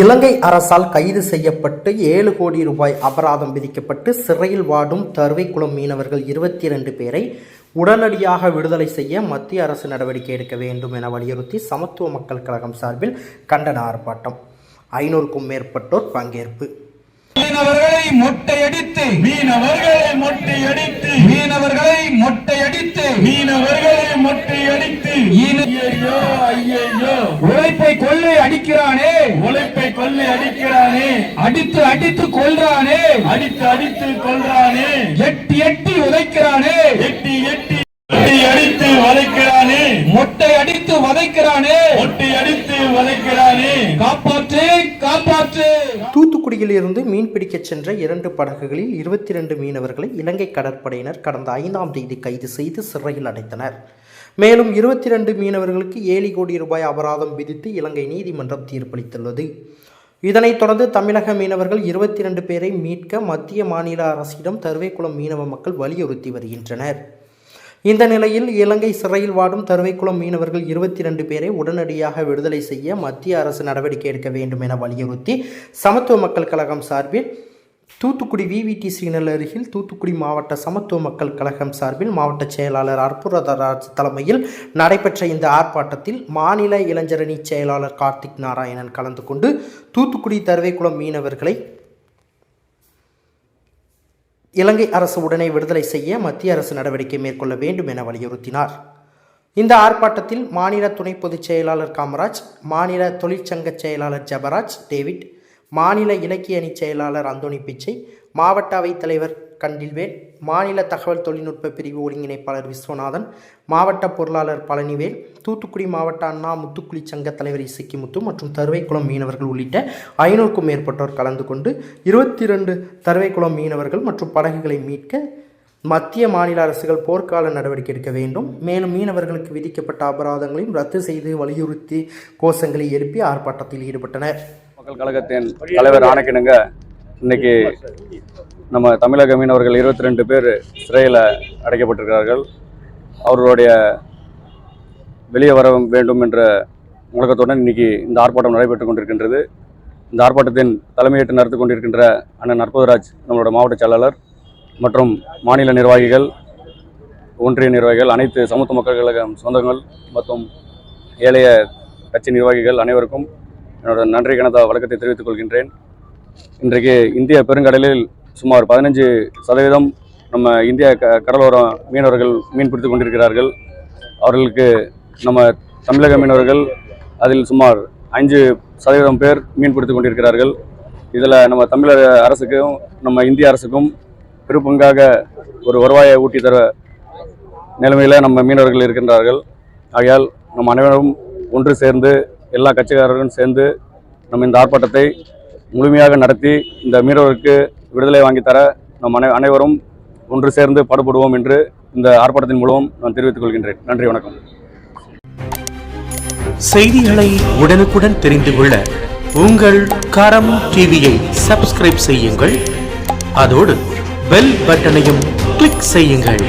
இலங்கை அரசால் கைது செய்யப்பட்டு ஏழு கோடி ரூபாய் அபராதம் விதிக்கப்பட்டு சிறையில் வாடும் தருவைக்குளம் மீனவர்கள் இருபத்தி இரண்டு பேரை உடனடியாக விடுதலை செய்ய மத்திய அரசு நடவடிக்கை எடுக்க வேண்டும் என வலியுறுத்தி சமத்துவ மக்கள் கழகம் சார்பில் கண்டன ஆர்ப்பாட்டம். ஐநூறுக்கும் மேற்பட்டோர் பங்கேற்பு. மீனவர்களை மொட்டையடித்து மீனவர்களை மொட்டையடித்து மீனவர்களை மொட்டையடித்து மீனவர்களை மொட்டையடித்து அடிக்கிறானே. உழைப்பை கொள்ளை அடிக்கிறானே. அடித்து அடித்து கொல்றானே. அடித்து அடித்து கொள்றானே எட்டி எட்டி உதைக்கிறானே. எட்டி எட்டி அடித்து வதைக்கிறானே. மொட்டை அடித்து வதைக்கிறானே. ஒட்டி அடித்து வதைக்கிறானே. காப்பாற்று தூத்துக்குடியிலிருந்து மீன்பிடிக்கச் சென்ற இரண்டு படகுகளில் இருபத்தி இரண்டு மீனவர்களை இலங்கை கடற்படையினர் கடந்த ஐந்தாம் தேதி கைது செய்து சிறையில் அடைத்தனர். மேலும் இருபத்தி இரண்டு மீனவர்களுக்கு ஏழு கோடி ரூபாய் அபராதம் விதித்து இலங்கை நீதிமன்றம் தீர்ப்பளித்துள்ளது. இதனைத் தொடர்ந்து தமிழக மீனவர்கள் இருபத்தி இரண்டு பேரை மீட்க மத்திய மாநில அரசிடம் தருவைக்குளம் மீனவ மக்கள் வலியுறுத்தி வருகின்றனர். இந்த நிலையில் இலங்கை சிறையில் வாடும் தருவைக்குளம் மீனவர்கள் இருபத்தி ரெண்டு பேரை உடனடியாக விடுதலை செய்ய மத்திய அரசு நடவடிக்கை எடுக்க வேண்டும் என வலியுறுத்தி சமத்துவ மக்கள் கழகம் சார்பில் தூத்துக்குடி விவிடி சிக்னல் அருகில் தூத்துக்குடி மாவட்ட சமத்துவ மக்கள் கழகம் சார்பில் மாவட்ட செயலாளர் அற்புதராஜ் தலைமையில் நடைபெற்ற இந்த ஆர்ப்பாட்டத்தில் மாநில இளைஞரணி செயலாளர் கார்த்திக் நாராயணன் கலந்து கொண்டு தூத்துக்குடி தருவைக்குளம் மீனவர்களை இலங்கை அரசு உடனே விடுதலை செய்ய மத்திய அரசு நடவடிக்கை மேற்கொள்ள வேண்டும் என வலியுறுத்தினார். இந்த ஆர்ப்பாட்டத்தில் மாநில துணை பொதுச் செயலாளர் காமராஜ் மாநில தொழிற்சங்க செயலாளர் ஜபராஜ் டேவிட் மாநில இலக்கிய அணி செயலாளர் அந்தோணி பிச்சை மாவட்ட அவைத் தலைவர் கண்டில்வேல் மாநில தகவல் தொழில்நுட்ப பிரிவு ஒருங்கிணைப்பாளர் விஸ்வநாதன் மாவட்ட பொருளாளர் பழனிவேல் தூத்துக்குடி மாவட்ட அண்ணா முத்துக்குழி சங்க தலைவர் இசக்கிமுத்து மற்றும் தருவைக்குளம் மீனவர்கள் உள்ளிட்ட ஐநூறுக்கும் மேற்பட்டோர் கலந்து கொண்டு இருபத்தி இரண்டு தருவைக்குளம் மீனவர்கள் மற்றும் படகுகளை மீட்க மத்திய மாநில அரசுகள் போர்க்கால நடவடிக்கை எடுக்க வேண்டும். மேலும் மீனவர்களுக்கு விதிக்கப்பட்ட அபராதங்களையும் ரத்து செய்து வலியுறுத்தி கோஷங்களை எழுப்பி ஆர்ப்பாட்டத்தில் ஈடுபட்டனர். மக்கள் கழகத்தின் தலைவர் ஆணைக்கிணங்க இன்னைக்கு நம்ம தமிழக மீனவர்கள் இருபத்தி ரெண்டு பேர் சிறையில் அடைக்கப்பட்டிருக்கிறார்கள். அவர்களுடைய வெளியே வர வேண்டும் என்ற முழக்கத்துடன் இன்னைக்கு இந்த ஆர்ப்பாட்டம் நடைபெற்றுக் கொண்டிருக்கின்றது. இந்த ஆர்ப்பாட்டத்தின் தலைமையேற்று நடத்தி கொண்டிருக்கின்ற அண்ணன் அற்புதராஜ் நம்மளோட மாவட்ட செயலாளர் மற்றும் மாநில நிர்வாகிகள் ஒன்றிய நிர்வாகிகள் அனைத்து சமூக மக்கள் கழகம் சொந்தங்கள் மற்றும் ஏழைய கட்சி நிர்வாகிகள் அனைவருக்கும் என்னோட நன்றி கணத வழக்கத்தை தெரிவித்துக் கொள்கின்றேன். இன்றைக்கு இந்திய பெருங்கடலில் சுமார் பதினஞ்சு சதவீதம் நம்ம இந்திய க கடலோர மீனவர்கள் மீன் பிடித்து கொண்டிருக்கிறார்கள். அவர்களுக்கு நம்ம தமிழக மீனவர்கள் அதில் சுமார் அஞ்சு சதவீதம் பேர் மீன் பிடித்து கொண்டிருக்கிறார்கள். இதில் நம்ம தமிழக அரசுக்கும் நம்ம இந்திய அரசுக்கும் பெருப்பங்காக ஒரு வருவாயை ஊட்டி தர நிலைமையில் நம்ம மீனவர்கள் இருக்கின்றார்கள். ஆகையால் நம்ம அனைவரும் ஒன்று சேர்ந்து எல்லா கட்சிக்காரர்களும் சேர்ந்து நம்ம இந்த ஆர்ப்பாட்டத்தை முழுமையாக நடத்தி இந்த மீனவருக்கு விடுதலை வாங்கித்தர தர நம் அனை அனைவரும் ஒன்று சேர்ந்து பாடுபடுவோம் என்று இந்த ஆர்ப்பாட்டத்தின் மூலம் நான் தெரிவித்துக் கொள்கின்றேன். நன்றி வணக்கம். செய்திகளை உடனுக்குடன் தெரிந்து கொள்ள உங்கள் கரம் டிவியை சப்ஸ்கிரைப் செய்யுங்கள். அதோடு பெல் பட்டனையும் கிளிக் செய்யுங்கள்.